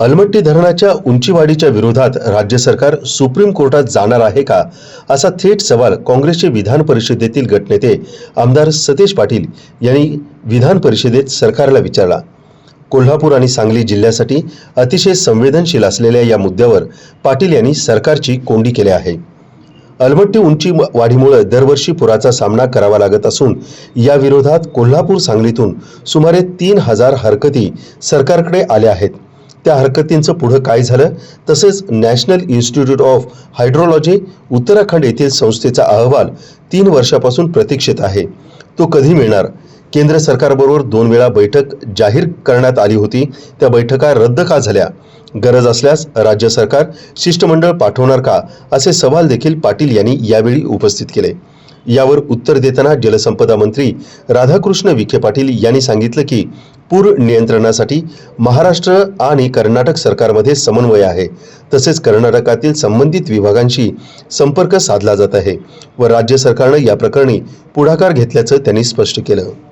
अलमट्टी धरणाच्या उंचीवाढीच्या विरोधात राज्य सरकार सुप्रीम कोर्टात जाणार आहे का असा थेट सवाल काँग्रेसचे विधान परिषदेतील गटनेते आमदार सतेज पाटील यांनी विधान परिषदेत सरकारला विचारला. कोल्हापूर आणि सांगली जिल्ह्यासाठी अतिशय संवेदनशील असलेल्या या मुद्द्यावर पाटील यांनी सरकारची कोंडी केली आहे. अलमट्टी उंची वाढीमुळे दरवर्षी पुराचा सामना करावा लागत असून या विरोधात कोल्हापूर सांगलीतून सुमारे तीन हजार हरकती सरकारकडे आल्या आहेत. त्या हरकतींचं पुढं काय झालं? तसेच National Institute of Hydrology Uttarakhand येथील संस्थेचा अहवाल तीन वर्षापासून प्रतीक्षेत आहे. तो कधी मिळणार? केंद्र सरकारबरोबर दोन वेळा बैठक जाहीर करण्यात आली होती. त्या बैठका रद्द का झाल्या? गरज असल्यास राज्य सरकार शिष्टमंडळ पाठवणार का? असे सवाल देखील पाटील यांनी यावेळी उपस्थित केले. यावर उत्तर देताना जलसंपदा मंत्री राधाकृष्ण विखे पाटील यांनी सांगितलं की पूर नियंत्रणासाठी महाराष्ट्र आणि कर्नाटक सरकारमध्ये समन्वय आहे. तसेच कर्नाटकातील संबंधित विभागांशी संपर्क साधला जात आहे व राज्य सरकारनं या प्रकरणी पुढाकार घेतल्याचं त्यांनी स्पष्ट केलं.